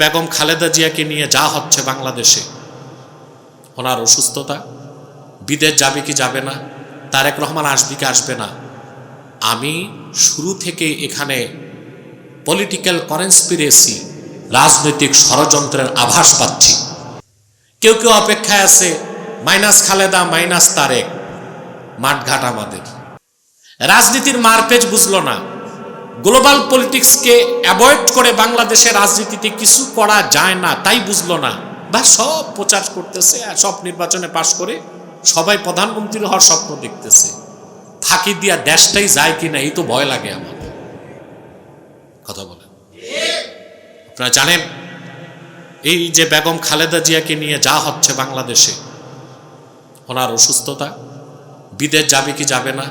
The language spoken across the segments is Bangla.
বেগম খালেদা জিয়াকে নিয়ে যা হচ্ছে বাংলাদেশে, ওনার অসুস্থতা, বিদেশ যাবে কি যাবে না, তারেক রহমান আসবে কি আসবে না, আমি শুরু থেকে এখানে পলিটিক্যাল করেন্সপিরেসি রাজনৈতিক ষড়যন্ত্রের আভাস পাচ্ছি। কেউ কেউ অপেক্ষায় আছে, মাইনাস খালেদা, মাইনাস তারেক, মাঠঘাট আমাদের। রাজনীতির মারপেজ বুঝলো না গ্লোবাল পলিটিক্সকে অ্যাভয়েড করে বাংলাদেশের রাজনীতিতে কিছু করা যায় না, তাই বুঝলো না। বা সব প্রচার করতেছে আর সব নির্বাচনে পাশ করে সবাই প্রধানমন্ত্রী হওয়ার স্বপ্ন দেখতেছে। ফাঁকি দিয়া দেশটাই যায় কিনা, এই তো ভয় লাগে আমার। কথা বলেন। আপনারা জানেন, এই যে বেগম খালেদা জিয়াকে নিয়ে যা হচ্ছে বাংলাদেশে, ওনার অসুস্থতা, বিদেশ যাবে কি যাবে না,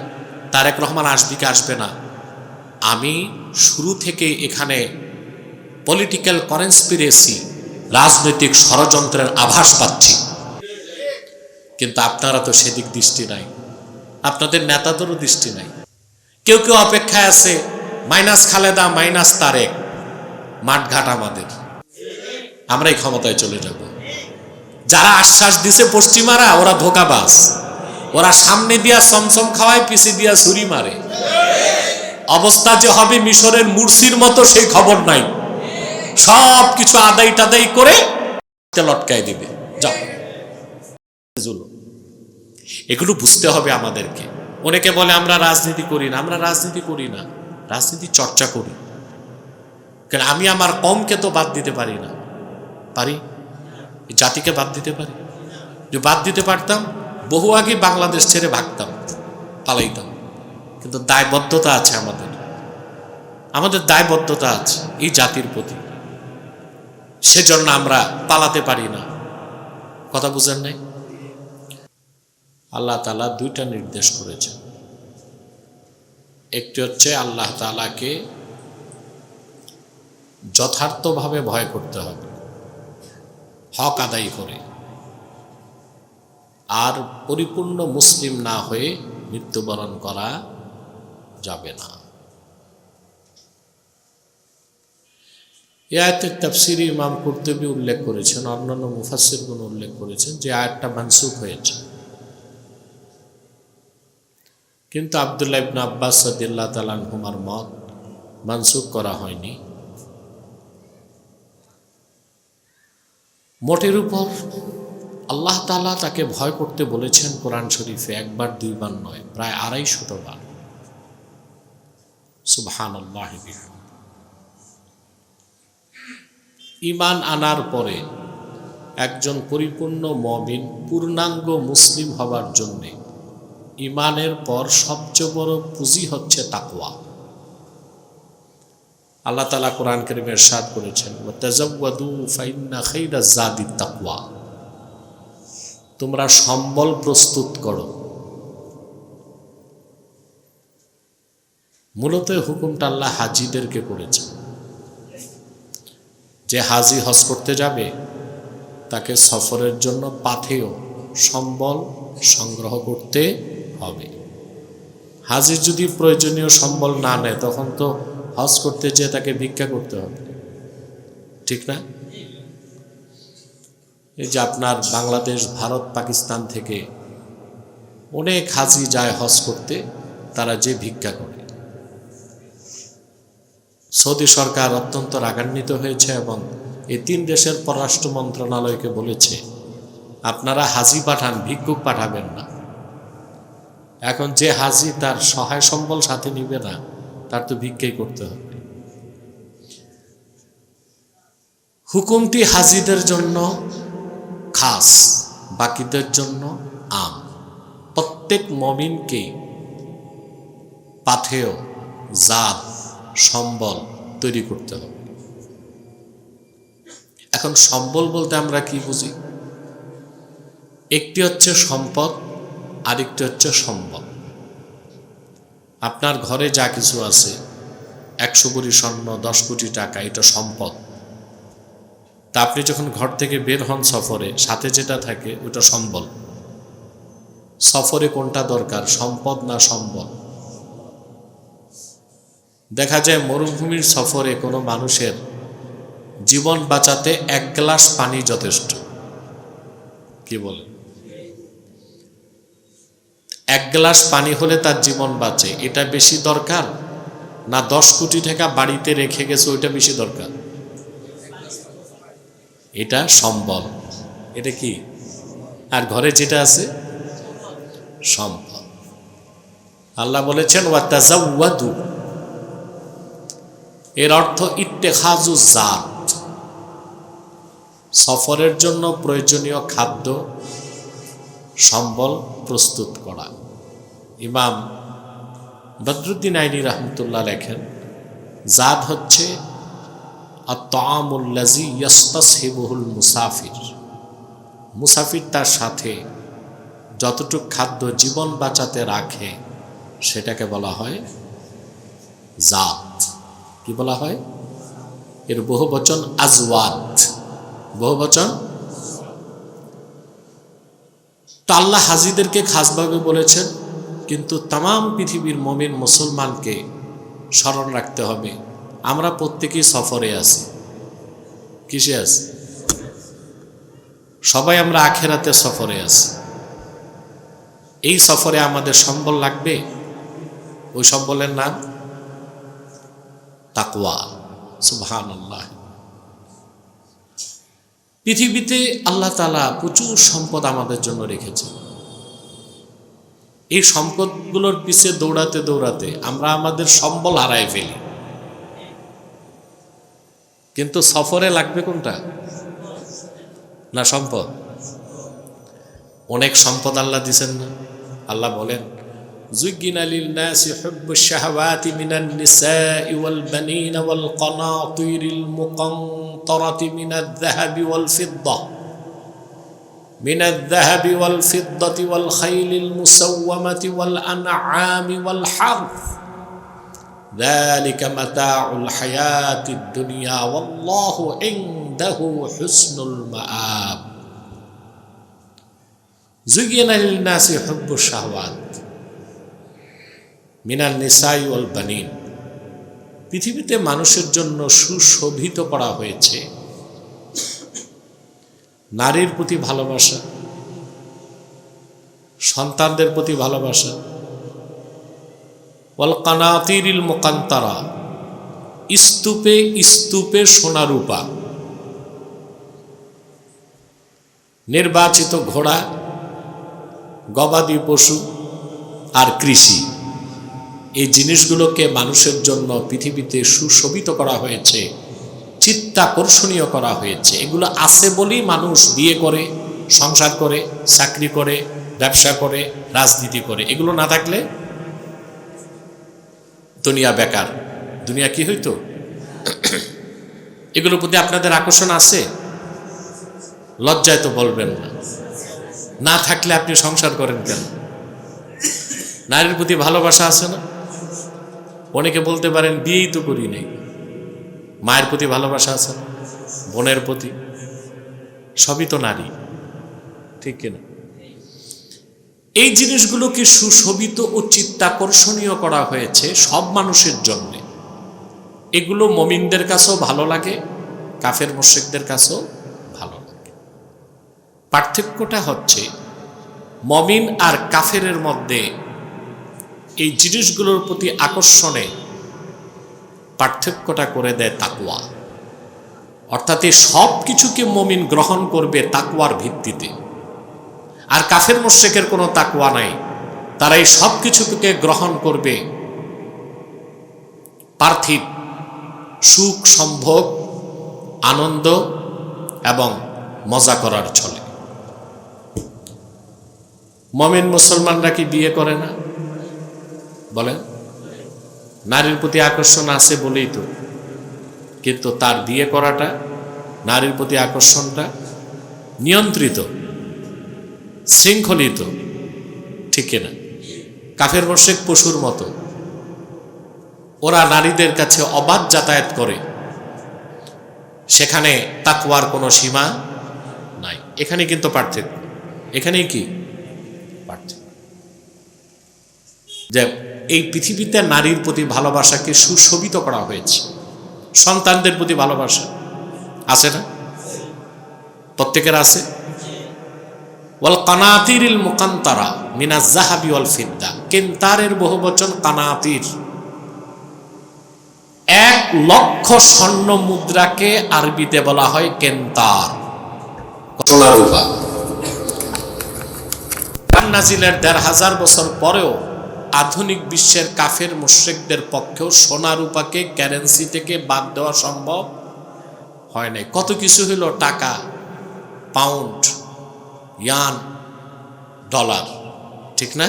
তারেক রহমান আসবে কি আসবে না আমি শুরু থেকে এখানে পলিটিক্যাল করেন্সপিরেসি রাজনৈতিক ষড়যন্ত্রের আভাস পাচ্ছি। কিন্তু আপনারা তো সেদিক দৃষ্টি নাই। আপনাদের নেতাদেরও দৃষ্টি নাই। কেউ কেউ অপেক্ষায় আছে, মাইনাস খালেদা, মাইনাস তারেক, মাঠঘাট আমাদের। আমরাই ক্ষমতায় চলে যাব। যারা আশ্বাস দিছে পশ্চিমারা, ওরা ধোকাবাজ। ওরা সামনে দিয়া চমচম খাওয়ায়, পিছে দিয়া ছুরি মারে। অবস্থা যে হবে মিশরের মুরসির মতো, সেই খবর নাই। সব কিছু আদায় টাদাই করে লটকায় দিবে। যাও। এগুলো বুঝতে হবে আমাদেরকে। অনেকে বলে, আমরা রাজনীতি করি না। আমরা রাজনীতি করি না। রাজনীতি চর্চা করি। কারণ আমি আমার কমকে তো বাদ দিতে পারি না। পারি? জাতিকে বাদ দিতে পারি? যে বাদ দিতে পারতাম, বহু আগে বাংলাদেশ ছেড়ে ভাগতাম, পালাইতাম। কিন্তু দায়বদ্ধতা আছে আমাদের। আমাদের দায়বদ্ধতা আছে এই জাতির প্রতি। সেজন্য আমরা পালাতে পারি না। কথা বুঝেন নাই? আল্লাহ তালা দুইটা নির্দেশ করেছেন। একটি হচ্ছে আল্লাহ তালাকে যথার্থভাবে ভয় করতে হবে, হক আদায় করে। আর পরিপূর্ণ মুসলিম না হয়ে মৃত্যুবরণ করা যাবে না। এ আয়তের তাফসির ইমাম কুর্তুবী উল্লেখ করেছেন, অন্যান্য মুফাসিরগুন উল্লেখ করেছেন যে আয়াতটা মানসুখ হয়েছে। কিন্তু আবদুল্লাহ ইবনা আব্বাস সদিল্লা তালান হুমার মত মানসুখ করা হয়নি। মোটের উপর আল্লাহ তালা তাকে ভয় করতে বলেছেন কোরআন শরীফে একবার, দুইবার নয়, প্রায় আড়াইশত বার। সুবহান ইমান আনার পরে একজন পরিপূর্ণ মমিন, পূর্ণাঙ্গ মুসলিম হবার জন্যে ইমানের পর সবচেয়ে বড় পুঁজি হচ্ছে তাকওয়া। আল্লাহ তালা কোরআন করিমের সাদ করেছেন তাকওয়া। তোমরা সম্বল প্রস্তুত করো। মূলত হুকুমটা আল্লাহ হাজিদেরকে করেছে। যে হাজি হজ করতে যাবে, তাকে সফরের জন্য পাথেয় সম্বল সংগ্রহ করতে হবে। হাজির যদি প্রয়োজনীয় সম্বল না নেয়, তখন তো হজ করতে যেয়ে তাকে ভিক্ষা করতে হবে। ঠিক না? এই যে আপনার বাংলাদেশ, ভারত, পাকিস্তান থেকে অনেক হাজি যায় হজ করতে, তারা যে ভিক্ষা করে। সৌদি সরকার অত্যন্ত রাগান্বিত হয়েছে এবং এই তিন দেশের পররাষ্ট্র মন্ত্রণালয়কে বলেছে, আপনারা হাজি পাঠান, ভিক্ষুক পাঠাবেন না। এখন যে হাজি তার সহায় সম্বল সাথে নিবে না, তার তো ভিক্ষাই করতে হবে। হুকুমটি হাজিদের জন্য খাস, বাকিদের জন্য আম। প্রত্যেক মমিনকে পাথেয় জাত, সম্বল তৈরি করতে হবে। এখন সম্বল বলতে আমরা কি বুঝি? একটি হচ্ছে সম্পদ, আরেকটি হচ্ছে সম্বল। আপনার ঘরে যা কিছু আছে, একশো কোটি স্বর্ণ, দশ কোটি টাকা, এটা সম্পদ। তা আপনি যখন ঘর থেকে বের হন সফরে, সাথে যেটা থাকে, ওটা সম্বল। সফরে কোনটা দরকার, সম্পদ না সম্বল? দেখা যায় মরুভূমির সফরে কোনো মানুষের জীবন বাঁচাতে এক গ্লাস পানি যথেষ্ট। কি বলেন এক গ্লাস পানি হলে তার জীবন বাঁচে। এটা বেশি দরকার? না দশ কোটি টাকা বাড়িতে রেখে গেছে, ওইটা বেশি দরকার? এটা সম্বল। এটা কি? আর ঘরে যেটা আছে? সম্পদ আল্লাহ বলেছেন ওয়াতাজাওয়াদু এর অর্থ ইত্তেখাজু জাত। সফরের জন্য প্রয়োজনীয় খাদ্য, সম্বল প্রস্তুত করা। ইমাম বদরুদ্দিন আইনি রহমতুল্লাহ লেখেন জাদ হচ্ছে মুসাফির। মুসাফির তার সাথে যতটুক খাদ্য জীবন বাঁচাতে রাখে, সেটাকে বলা হয় জাত। কি বলা হয়? এর বহু বচন আজওয়াত। বহু বচন? তো আল্লাহ হাজিদেরকে খাসভাবে বলেছেন, কিন্তু তাম পৃথিবীর মমিন মুসলমানকে স্মরণ রাখতে হবে। আমরা প্রত্যেকেই সফরে আছি। কিসে আছি? সবাই আমরা আখেরাতে সফরে আছি। এই সফরে আমাদের সম্বল লাগবে? ওই সম্বলের নাম? তাকওয়া সুবহান আল্লাহ পৃথিবীতে আল্লাহ তালা প্রচুর সম্পদ আমাদের জন্য রেখেছে এই সম্পদগুলোর পিছে দৌড়াতে দৌড়াতে আমরা আমাদের সম্বল হারাই ফেলি। কিন্তু সফরে লাগবে কোনটা? না সম্পদ? অনেক সম্পদ আল্লাহ দিছেন না। আল্লাহ বলেন زين للناس حب الشهوات من النساء والبنين والقناطير المقنطرة من الذهب والفضة. من الذهب والفضة والخيل المسومة والأنعام والحرث. ذلك متاع الحياة الدنيا والله عنده حسن المآب. زين للناس حب الشهوات. মিনাল নিসাই ওয়াল বানিন। পৃথিবীতে মানুষের জন্য সুশোভিত করা হয়েছে। নারীর প্রতি ভালোবাসা, সন্তানদের প্রতি ভালোবাসা। ওয়াল কানাতিরিল মোকান্তারা স্তূপে স্তূপে সোনারূপা। নির্বাচিত ঘোড়া, গবাদি পশু আর কৃষি। জিনিসগুলোকে মানুষের জন্য পৃথিবীতে সুশোভিত করা হয়েছে, চিত্তাকর্ষণীয় করা হয়েছে। এগুলো আছে বলেই মানুষ বিয়ে করে, সংসার করে, চাকরি করে, ব্যবসা করে, রাজনীতি করে। এগুলো না থাকলে দুনিয়া বেকার। দুনিয়া কি হইতো? এগুলোর প্রতি আপনাদের আকর্ষণ আছে? লজ্জায় তো বলবেন না। না থাকলে আপনি সংসার করেন কেন? নারীর প্রতি ভালোবাসা আছে না? অনেকে বলতে পারেন বিয়েই তো করি নেই। মায়ের প্রতি ভালোবাসা আছে, বোনের প্রতি, সবই তো নারী, ঠিক কিনা? এই জিনিসগুলোকে সুশোভিত ও চিত্তাকর্ষণীয় করা হয়েছে সব মানুষের জন্য? এগুলো মমিনদের কাছেও ভালো লাগে, কাফের মোশেকদের কাছেও ভালো লাগে। পার্থক্যটা হচ্ছে, মমিন আর কাফেরের মধ্যে এই জিনিসগুলোর প্রতি আকর্ষণে পার্থক্যটা করে দেয় তাকুয়া অর্থাৎ এই সব কিছুকে মমিন গ্রহণ করবে তাকুয়ার ভিত্তিতে। আর কাফের মোশেকের কোনো তাকুয়া নাই। তারা এই সব কিছুকে গ্রহণ করবে পার্থিব সুখ, সম্ভোগ, আনন্দ এবং মজা করার ছলে। মমিন মুসলমানরা কি বিয়ে করে না? নারীর প্রতি আকর্ষণ আছে বলেই তো। কিন্তু তার বিয়ে করাটা, নারীর প্রতি আকর্ষণটা নিয়ন্ত্রিত, শৃঙ্খলিত, ঠিক না কাফের মোশেক পশুর মতো। ওরা নারীদের কাছে অবাধ যাতায়াত করে। সেখানে তাকুয়ার কোনো সীমা নাই। এখানে কিন্তু পার্থক্য। এখানেই কি? পার্থক্য। যে এই পৃথিবীতে নারীর প্রতি ভালোবাসাকে সুশোভিত করা হয়েছে। সন্তানদের প্রতি ভালোবাসা। আছে না? প্রত্যেকের আছে? ওয়াল কানাতিরিল মুকান্তারা মিনা ওয়াল ফিদ্দা। কেন্তারের বহু বচন কানাতির। এক লক্ষ স্বর্ণ মুদ্রাকে আরবিতে বলা হয় কেন্তার। সোনা রূপা নাজিলের দেড় হাজার বছর পরেও আধুনিক বিশ্বের কাফের মুশ্রিকদের পক্ষেও সোনা রূপাকে কারেন্সি থেকে বাদ দেওয়া সম্ভব হয় নাই। কত কিছু হলো টাকা পাউন্ড ইয়ান ডলার ঠিক না?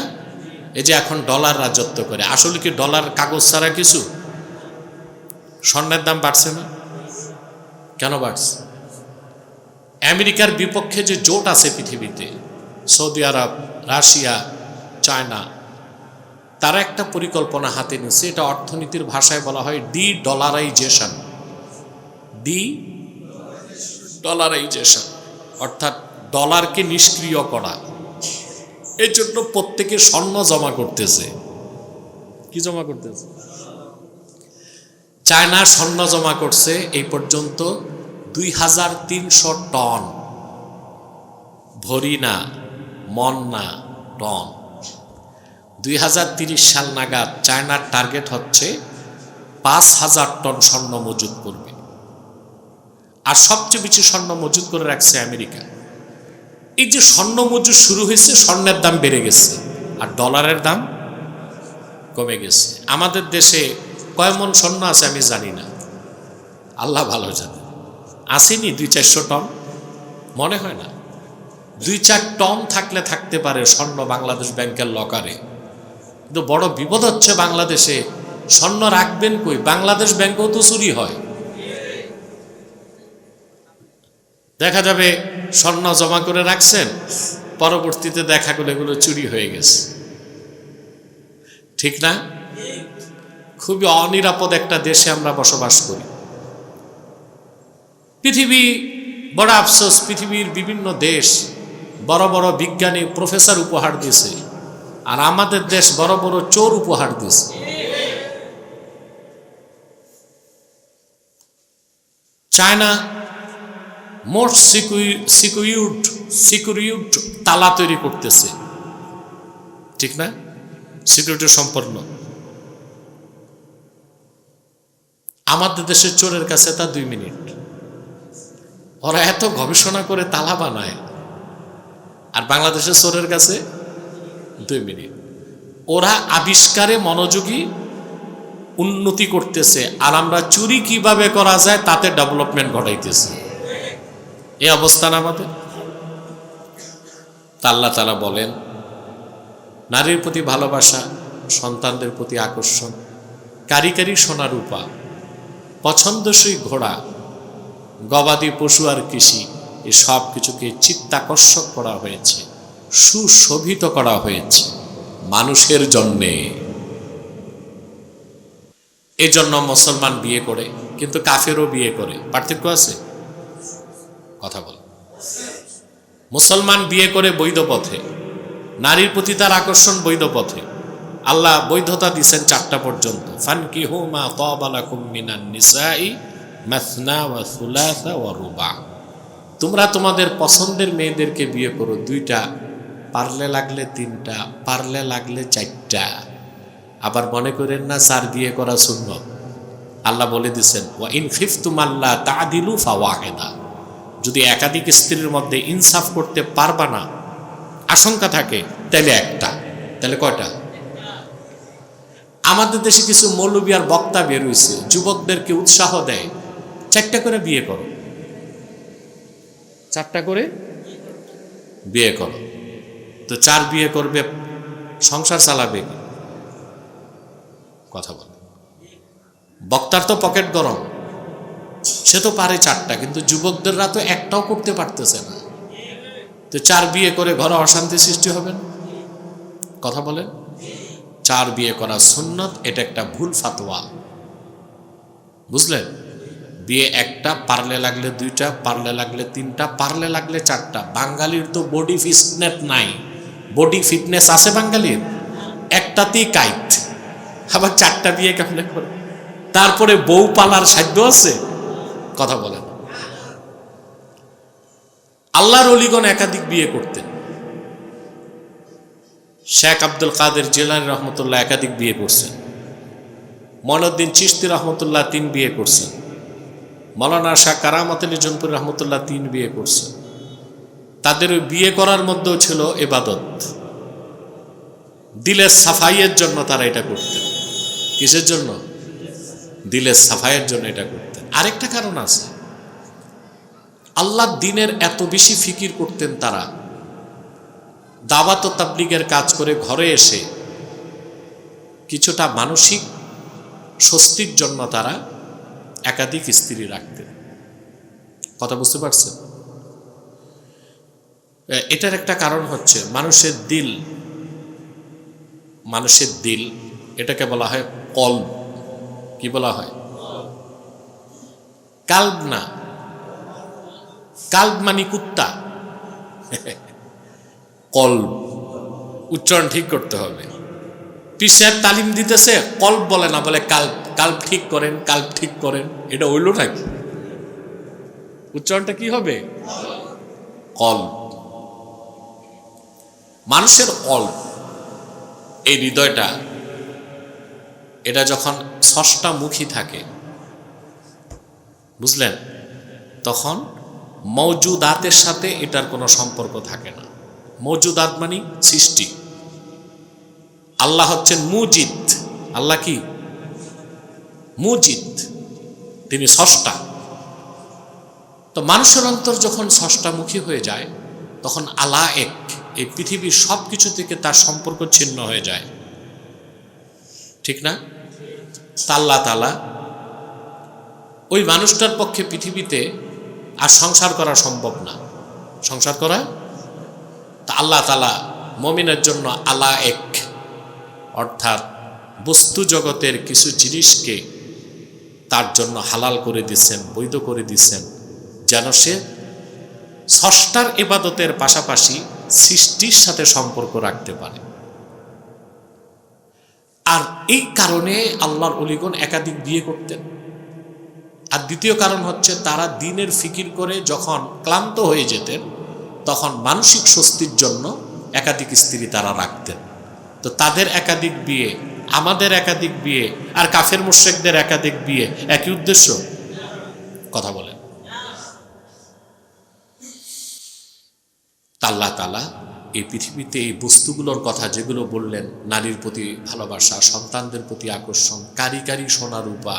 এই যে এখন ডলার রাজত্ব করে, আসলে কি ডলার কাগজ ছাড়া কিছু? স্বর্ণের দাম বাড়ছে না? কেন বাড়ছে? আমেরিকার বিপক্ষে যে জোট আছে পৃথিবীতে, সৌদি আরব, রাশিয়া, চায়না তারা একটা পরিকল্পনা হাতে নিচ্ছে এটা অর্থনীতির ভাষায় বলা হয় ডি ডলারাইজেশন। ডি ডলারাইজেশন, অর্থাৎ ডলারকে নিষ্ক্রিয় করা। এই জন্য প্রত্যেকে স্বর্ণ জমা করতেছে। কি জমা করতেছে? চায়না স্বর্ণ জমা করছে এই পর্যন্ত দুই হাজার তিনশো টন। ভরি না, মন না, টন। দুই সাল নাগাদ চায়নার টার্গেট হচ্ছে পাঁচ হাজার টন স্বর্ণ মজুত করবে। আর সবচেয়ে বেশি স্বর্ণ মজুত করে রাখছে আমেরিকা। এই যে স্বর্ণ মজুদ শুরু হয়েছে, স্বর্ণের দাম বেড়ে গেছে আর ডলারের দাম কমে গেছে। আমাদের দেশে কয় মন স্বর্ণ আছে আমি জানি না। আল্লাহ ভালো জানে। আসেনি দুই চারশো টন? মনে হয় না। দুই চার টন থাকলে থাকতে পারে স্বর্ণ বাংলাদেশ ব্যাংকের লকারে। কিন্তু বড় বিপদ হচ্ছে বাংলাদেশে। স্বর্ণ রাখবেন কই? বাংলাদেশ ব্যাংকেও তো চুরি হয়। দেখা যাবে স্বর্ণ জমা করে রাখছেন, পরবর্তীতে দেখা গেলো এগুলো চুরি হয়ে গেছে। ঠিক না? খুবই অনিরাপদ একটা দেশে আমরা বসবাস করি। পৃথিবী, বড় আফসোস, পৃথিবীর বিভিন্ন দেশ বড় বড় বিজ্ঞানী, প্রফেসর উপহার দিয়েছে। আর আমাদের দেশ বড় বড় চোর উপহার দিয়েছে। চায়না মোট সিকিউরড সিকিউরিউড তালা তৈরি করতেছে। ঠিক না? সিকিউরিটি সম্পন্ন আমাদের দেশের চোরের কাছে তা দুই মিনিট। ওরা এত গবেষণা করে তালা বানায়। আর বাংলাদেশের চোরের কাছে দুই মিনিট। ওরা আবিষ্কারে মনোযোগী উন্নতি করতেছে, আর আমরা চুরি কীভাবে করা যায় তাতে ডেভেলপমেন্ট ঘটাইতেছে। এই অবস্থান আমাদের। তা আল্লাহ তালা বলেন, নারীর প্রতি ভালোবাসা, সন্তানদের প্রতি আকর্ষণ কারিকারি সোনা রূপা, পছন্দসই ঘোড়া, গবাদি পশু আর কৃষি এই সব কিছুকে চিত্তাকর্ষক করা হয়েছে। সুশোভিত করা হয়েছে মানুষের জন্যে। এই জন্য মুসলমান বিয়ে করে, কিন্তু কাফেরও বিয়ে করে। পার্থক্য আছে? কথা বল। মুসলমান বিয়ে করে বৈধ পথে, নারীর প্রতি তার আকর্ষণ বৈধ পথে। আল্লাহ বৈধতা দিচ্ছেন চারটা পর্যন্ত। নিসাই মাসনা রুবা। তোমরা তোমাদের পছন্দের মেয়েদেরকে বিয়ে করো দুইটা পারলে লাগলে তিনটা, পারলে লাগলে চারটা। আবার মনে করেন না চার বিয়ে করা শূন্য আল্লাহ বলে দিচ্ছেন ওয়া ইন ফিফতুম আল্লাহ তা দিলু ফাওয়াহেদা। যদি একাধিক স্ত্রীর মধ্যে ইনসাফ করতে পারবা না, আশঙ্কা থাকে, তাহলে একটা, তাহলে কয়টা? আমাদের দেশে কিছু মৌলবী আর বক্তা বের হয়েছে যুবকদেরকে উৎসাহ দেয়, চারটা করে বিয়ে করো। চারটা করে? বিয়ে করো। তো চার বিয়ে করবে, সংসার চালাবে? কথা বল। বক্তার তো পকেট গরম। সে তো পারে চারটা, কিন্তু যুবকদেররা তো একটাও করতে পারতেছে না। তো চার বিয়ে করে ঘরে অশান্তি সৃষ্টি হবে কথা বলেন। চার বিয়ে করা সুন্নত, এটা একটা ভুল ফাতোয়া। বুঝলেন? বিয়ে একটা, পারলে লাগলে দুইটা, পারলে লাগলে তিনটা, পারলে লাগলে চারটা। বাঙালির তো বডি ফিটনেস নাই। বডি ফিটনেস আছে বাঙালির? একটাতেই কাইট আবার চারটা বিয়ে কেমনে করে? তারপরে বউ পালার সাধ্য আছে? কথা বলেন। আল্লাহর অলিগণ একাধিক বিয়ে করতেন। শেখ আব্দুল কাদের জেলানি রহমতুল্লাহ একাধিক বিয়ে করছেন। মনুদ্দিন চিস্তি রহমতুল্লাহ তিন বিয়ে করছেন। মৌলানা শাহ কারামত জনপুর রহমতুল্লাহ তিন বিয়ে করছেন। তাদের বিয়ে করার মধ্যেও ছিল এবাদত। দিলের সাফাইয়ের জন্য তারা এটা করতেন। কিসের জন্য? দিলের সাফাইয়ের জন্য এটা করতেন। আরেকটা কারণ আছে। আল্লাহ দিনের এত বেশি ফিকির করতেন তারা। দাওয়াত তাবলিগের কাজ করে ঘরে এসে কিছুটা মানসিক স্বস্তির জন্য তারা একাধিক স্ত্রী রাখতেন। কথা বুঝতে পারছেন? এটার একটা কারণ হচ্ছে মানুষের দিল মানুষের দিল, এটাকে বলা হয় কল্ব কি বলা হয়? কাল্ব না কাল্ব মানে কুত্তা। কল্ব উচ্চারণ ঠিক করতে হবে। সাহেব তালিম দিতেছে কল্প বলে না, বলে কাল্প। কাল্প ঠিক করেন, কাল্প ঠিক করেন, এটা হইল নাকি? উচ্চারণটা কি হবে? কল্প মানুষের কল্প এই হৃদয়টা, এটা যখন ষষ্ঠা মুখী থাকে, বুঝলেন? তখন মৌজুদাতের সাথে এটার কোনো সম্পর্ক থাকে না। মৌজুদাত মানে সৃষ্টি। আল্লাহ হচ্ছেন মুজিদ। আল্লাহ কি? মুজিদ। তিনি ষষ্ঠা তো মানুষের অন্তর যখন ষষ্ঠামুখী হয়ে যায়, তখন আলা এক এই পৃথিবীর সব কিছু থেকে তার সম্পর্ক ছিন্ন হয়ে যায়। ঠিক না? তাল্লা তালা। ওই মানুষটার পক্ষে পৃথিবীতে আর সংসার করা সম্ভব না। সংসার করা? তা আল্লাহ তালা মমিনের জন্য আলা এক অর্থাৎ বস্তু জগতের কিছু জিনিসকে তার জন্য হালাল করে দিচ্ছেন বৈধ করে দিচ্ছেন যেন সে ষষ্ঠার এবাদতের পাশাপাশি সৃষ্টির সাথে সম্পর্ক রাখতে পারে। আর এই কারণে আল্লাহর অলিগণ একাধিক বিয়ে করতেন। আর দ্বিতীয় কারণ হচ্ছে তারা দিনের ফিকির করে যখন ক্লান্ত হয়ে যেতেন, তখন মানসিক স্বস্তির জন্য একাধিক স্ত্রী তারা রাখতেন। তো তাদের একাধিক বিয়ে, আমাদের একাধিক বিয়ে, আর কাফের মুশেকদের একাধিক বিয়ে, একই উদ্দেশ্য? কথা বলেন। আল্লাহ তালা এই পৃথিবীতে এই বস্তুগুলোর কথা যেগুলো বললেন, নারীর প্রতি ভালোবাসা, সন্তানদের প্রতি আকর্ষণ, কারি কারি সোনা রূপা,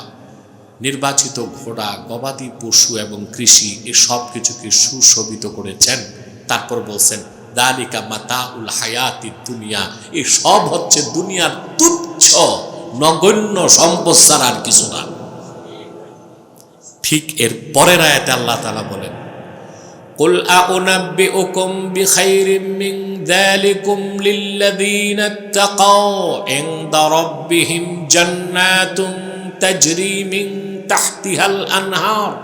নির্বাচিত ঘোড়া, গবাদি পশু এবং কৃষি, এ সব কিছুকে সুশোভিত করেছেন। তারপর বলছেন, দালিকা মাতা উল হায়াতি দুনিয়া এ সব হচ্ছে দুনিয়ার তুচ্ছ, নগণ্য সম্পদ আর কিছু না। ঠিক এর পরের আয়াতে আল্লাহ তালা বলেন قل أنبئكم بخير من ذلكم للذين اتقوا عند ربهم جنات تجري من تحتها الأنهار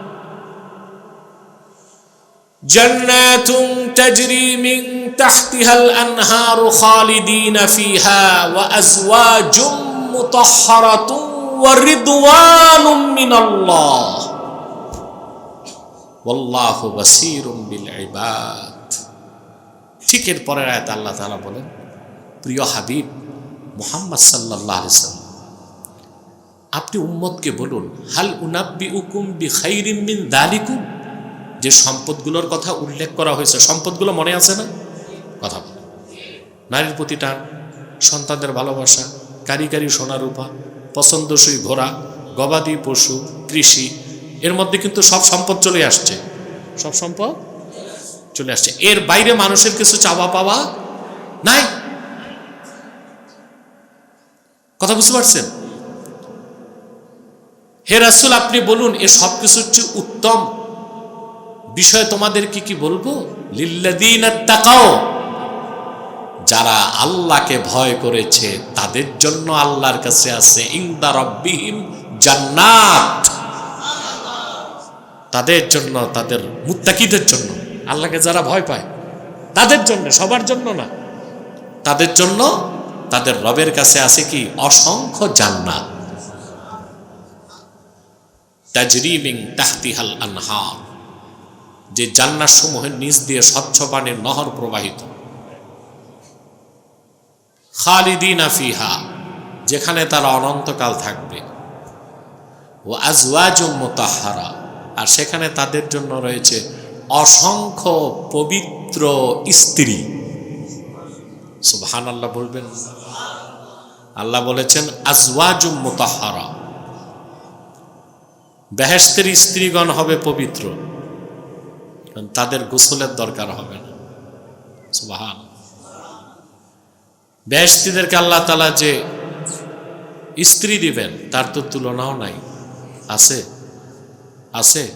جنات تجري من تحتها الأنهار خالدين فيها وأزواج مطهرة ورضوان من الله ওল্লাহ বিল ঠিক এর পরের আয়াত আল্লাহ তালা বলেন, প্রিয় হাবিব, মোহাম্মদ সাল্লাহ আপনি উম্মদকে বলুন, হাল উনাব্বি উকুম বি খাইরিমিন দালিকুম? যে সম্পদগুলোর কথা উল্লেখ করা হয়েছে, সম্পদগুলো মনে আছে না? কথা নারীর প্রতি টান, সন্তানদের ভালোবাসা, কারিগারি সোনা রূপা পছন্দসই ঘোড়া, গবাদি পশু, কৃষি এর মধ্যে কিন্তু সব সম্পদ চলে আসছে। সব সম্পদ চলে আসছে। এর বাইরে মানুষের কিছু চাওয়া পাওয়া নাই। কথা বুঝতে পারছেন? হে রাসুল, আপনি বলুন, এ সব কিছুর চেয়ে উত্তম বিষয় তোমাদের কি কি বলব? লিল্লাদিন যারা আল্লাহকে ভয় করেছে, তাদের জন্য আল্লাহর কাছে আছে, ইন্দা রব্বিহিম জান্নাত। তাদের জন্য, তাদের মুত্তাকিদের জন্য। আল্লাহকে যারা ভয় পায়, তাদের জন্য, সবার জন্য না। তাদের জন্য তাদের রবের কাছে আছে কি? অসংখ্য জান্নাত। তাজরিমিং তাহতিহাল আনহার। যে জান্নাত সমূহের নিচ দিয়ে স্বচ্ছ পানির নহর প্রবাহিত। খালিদিন ফিহা, যেখানে তারা অনন্তকাল থাকবে। ও আজওয়াজুম মোতাহারা। আর সেখানে তাদের জন্য রয়েছে অসংখ্য পবিত্র স্ত্রী। সুবহান আল্লাহ বলবেন। আল্লাহ বলেছেন আজওয়াজুম মোতাহারা। বেহেস্তের স্ত্রীগণ হবে পবিত্র। তাদের গোসলের দরকার হবে না। সুবাহান। বেহেস্তিদেরকে আল্লাহ তালা যে স্ত্রী দিবেন, তার তো তুলনাও নাই। আছে? আছে?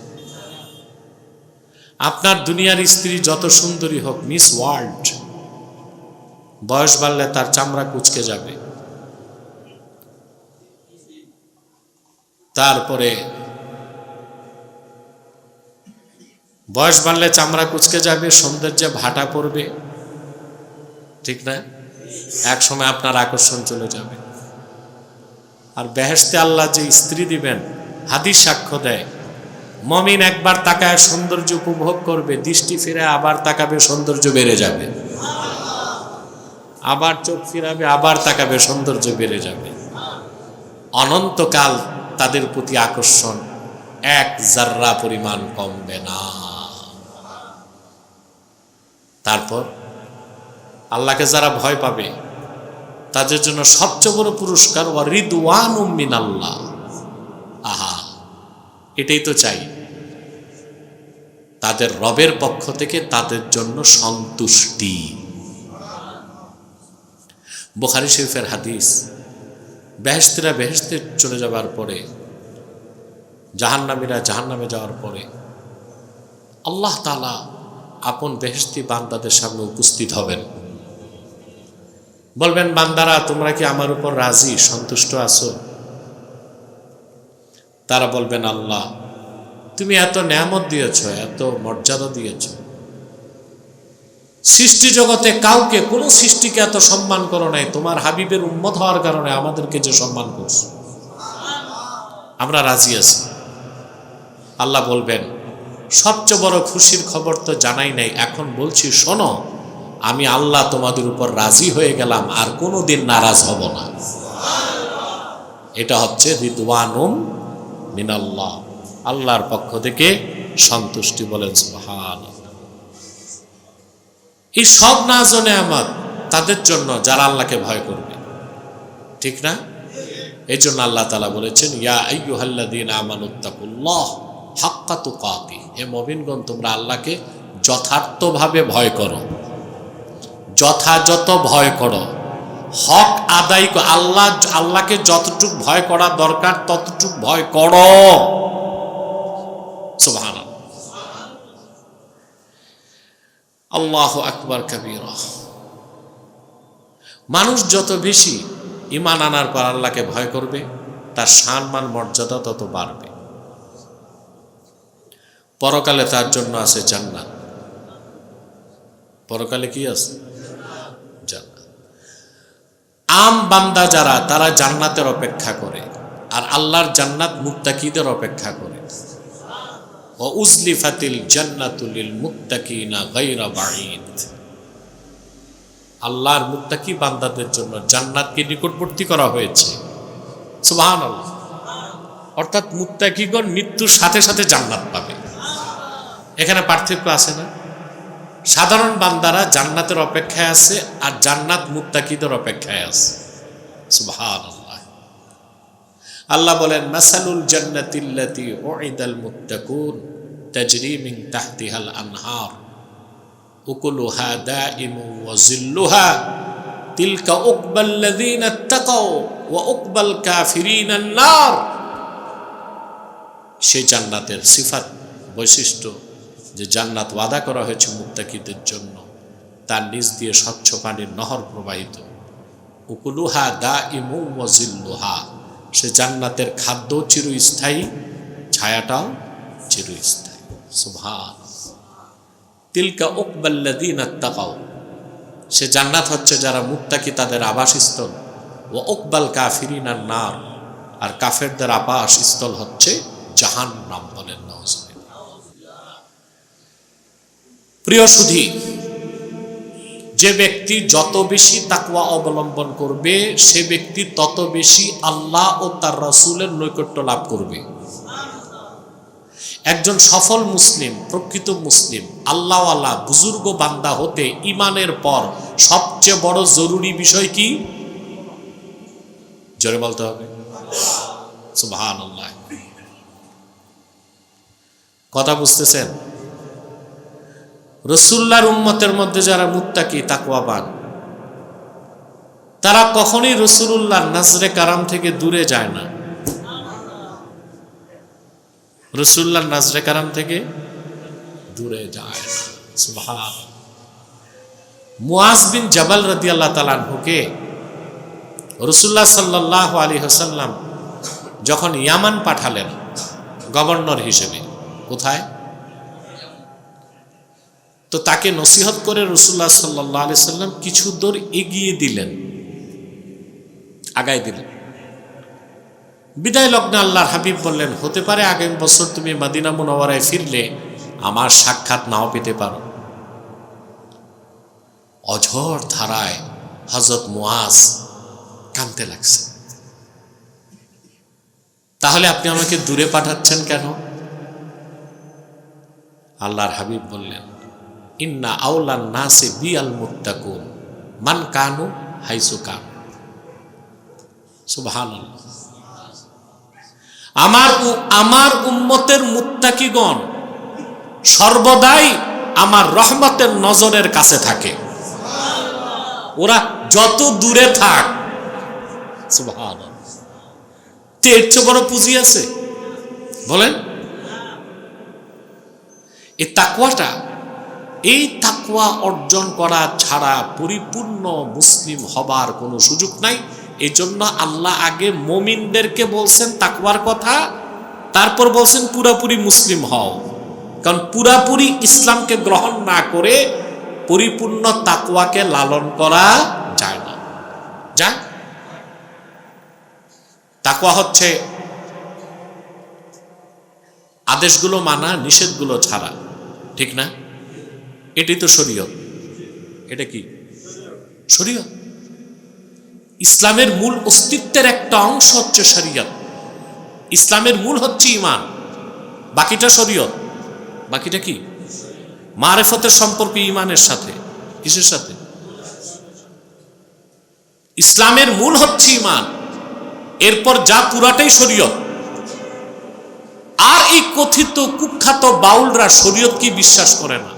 আপনার দুনিয়ার স্ত্রী যত সুন্দরী হোক, মিস ওয়ার্ল্ড, বয়স বাড়লে তার চামড়া কুচকে যাবে। তারপরে বয়স বাড়লে চামড়া কুচকে যাবে, সৌন্দর্যে ভাটা পড়বে। ঠিক না? এক সময় আপনার আকর্ষণ চলে যাবে। আর বেহেস্তে আল্লাহ যে স্ত্রী দিবেন, হাদিস সাক্ষ্য দেয় মমিন একবার তাকায় সৌন্দর্য উপভোগ করবে, দৃষ্টি ফিরে আবার তাকাবে, সৌন্দর্য বেড়ে যাবে। আবার চোখ ফিরাবে, আবার তাকাবে, সৌন্দর্য বেড়ে যাবে। অনন্তকাল তাদের প্রতি আকর্ষণ এক জাররা পরিমাণ কমবে না। তারপর আল্লাহকে যারা ভয় পাবে, তাদের জন্য সবচেয়ে বড় পুরস্কার ও রিদওয়ান উম্মিন আল্লাহ আহা, এটাই তো চাই। তাদের রবের পক্ষ থেকে তাদের জন্য সন্তুষ্টি। বোখারি শরীফের হাদিস বেহেস্তিরা বেহেস্তে চলে যাবার পরে, জাহান্নামীরা জাহান্নামে যাওয়ার পরে, আল্লাহ তালা আপন বেহেস্তি বান্দাদের সামনে উপস্থিত হবেন। বলবেন, বান্দারা, তোমরা কি আমার উপর রাজি, সন্তুষ্ট আছো? তারা বলবেন, আল্লাহ তুমি এত নিয়ামত দিয়েছ, এত মর্যাদা দিয়েছ। সৃষ্টি জগতে কাউকে, কোনো সৃষ্টিকে এত সম্মান করো নাই। তোমার হাবিবের উন্মত হওয়ার কারণে আমাদেরকে যে সম্মান করছ। আমরা রাজি আছি। আল্লাহ বলবেন, সবচেয়ে বড় খুশির খবর তো জানাই নাই। এখন বলছি, শোনো, আমি আল্লাহ তোমাদের উপর রাজি হয়ে গেলাম, আর কোনো দিন নারাজ হব না। এটা হচ্ছে রিদওয়ানুম মিনাল্লাহ। আল্লাহর পক্ষ থেকে সন্তুষ্টি বলেন সুবহান এই সব না জনে আমার তাদের জন্য যারা আল্লাহকে ভয় করবে। ঠিক না? এই জন্য আল্লাহ তালা বলেছেন, ইয়া মবিনগণ তোমরা আল্লাহকে যথার্থভাবে ভয় করো। যথাযথ ভয় করো। হক আদায় আল্লাহ, আল্লাহকে যতটুক ভয় করা দরকার, ততটুক ভয় করো। আল্লাহ আকবার কবিরা। মানুষ যত বেশি ইমান আনার পর আল্লাহকে ভয় করবে, তার সম্মান মর্যাদা তত বাড়বে। পরকালে তার জন্য আছে জান্নাত। পরকালে কি আছে? আম বান্দা যারা, তারা জান্নাতের অপেক্ষা করে, আর আল্লাহর জান্নাত মুত্তাকিদের অপেক্ষা করে। ও উজলিফাতিল জান্নাতুলিল মুত্তাকিনা গায়রা বাঈদ। আল্লাহর মুত্তাকি বান্দাদের জন্য জান্নাতকে নিকটবর্তী করা হয়েছে। সুবহানাল্লাহ। অর্থাৎ মুত্তাকিগণ মৃত্যুর সাথে সাথে জান্নাত পাবে। এখানে পার্থক্য আছে না? সাধারণ বান্দারা জান্নাতের অপেক্ষায় আছে আর জান্নাত মুত্তাকিদের অপেক্ষায় আছে। সুবহানাল্লাহ। আল্লাহ বলেন, মাসালুল জান্নাতিল্লাতি উইদাল মুত্তাকুন তাজরি মিন তাহতিহাল আনহার। উকুলুহা দাইমু ওয়া জিল্লুহা তিলকা উকবাল্লাযীনা ইত্তাকাও ওয়া উকবাল কাফিরিনান নার। সেই জান্নাতের সিফাত বৈশিষ্ট্য যে জান্নাত ওয়াদা করা হয়েছে মুত্তাকিদের জন্য, তার নিচ দিয়ে স্বচ্ছ পানির নহর প্রবাহিত। উকুলুহা দা ইমু ওয়াজিল্লুহা সে জান্নাতের খাদ্য চিরস্থায়ী, ছায়াটাও চিরস্থায়ী। সুভান তিলকা উকবাল্লাদিন আত্মাকাও সে জান্নাত হচ্ছে যারা মুত্তাকি তাদের আবাসস্থল। ও উকবাল কাফিরিন আর নার। আর কাফেরদের আবাসস্থল হচ্ছে জাহান নাম বলেন প্রিয় সুধী যে ব্যক্তি যত বেশি তাকওয়া অবলম্বন করবে, সে ব্যক্তি তত বেশি আল্লাহ ও তার রসুলের নৈকট্য লাভ করবে। একজন সফল মুসলিম, প্রকৃত মুসলিম, আল্লাহওয়ালা, বুজুর্গ বান্দা হতে ইমানের পর সবচেয়ে বড় জরুরি বিষয় কি? জোরে বলতে হবে। কথা বুঝতেছেন? রসুল্লার উম্মতের মধ্যে যারা মুত্তাকি, তাকওয়াবান, তারা কখনই রসুল্লাহ নাজরে কারাম থেকে দূরে যায় না। রসুল্লাহ নাজরে কারাম থেকে দূরে যায় না। বিন জাবাল রাদিয়াল্লাহু তাআলা আনহুকে রসুল্লাহ সাল্লাল্লাহু আলাইহি হাসাল্লাম যখন ইয়ামান পাঠালেন গভর্নর হিসেবে, কোথায়? তো তাকে নসিহত করে রসুল্লাহ সাল্লাহ আলি সাল্লাম কিছু দূর এগিয়ে দিলেন। আগায় দিলেন। বিদায় লগ্নে আল্লাহর হাবিব বললেন, হতে পারে আগামী বছর তুমি মাদিনা মুনওয়ারায় ফিরলে আমার সাক্ষাৎ নাও পেতে পারো। অঝর ধারায় হজরত মুআজ কানতে লাগছে। তাহলে আপনি আমাকে দূরে পাঠাচ্ছেন কেন? আল্লাহর হাবিব বললেন ইন্না আউলান নাসে বি আল মুত্তাকুন মান কানু হাইসু কান সুবহানাল্লাহ আমার আমার উম্মতের মুত্তাকিগণ সর্বদাই আমার রহমতের নজরের কাছে থাকে। ওরা যত দূরে থাক সুবহানাল্লাহ। তে এর চেয়ে বড় পুঁজি আছে? বলেন। এই তাকওয়াটা এই তাকওয়া অর্জন করা ছাড়া পরিপূর্ণ মুসলিম হবার কোনো সুযোগ নাই। এই জন্য আল্লাহ আগে মমিনদেরকে বলছেন তাকওয়ার কথা, তারপর বলছেন পুরাপুরি মুসলিম হও। কারণ পুরাপুরি ইসলামকে গ্রহণ না করে পরিপূর্ণ তাকুয়াকে লালন করা যায় না। যা তাকওয়া হচ্ছে আদেশগুলো মানা, নিষেধগুলো ছাড়া, ঠিক না? এটি তো শরীয়ত এটা কি? শরীয়ত ইসলামের মূল অস্তিত্বের একটা অংশ হচ্ছে শরীয়ত ইসলামের মূল হচ্ছে ইমান বাকিটা শরীয়ত বাকিটা কি? মারেফতের সম্পর্ক ইমানের সাথে। কিসের সাথে? ইসলামের মূল হচ্ছে ইমান এরপর যা পুরাটাই শরীয়ত আর এই কথিত কুখ্যাত বাউলরা শরীয়ত কি বিশ্বাস করে না।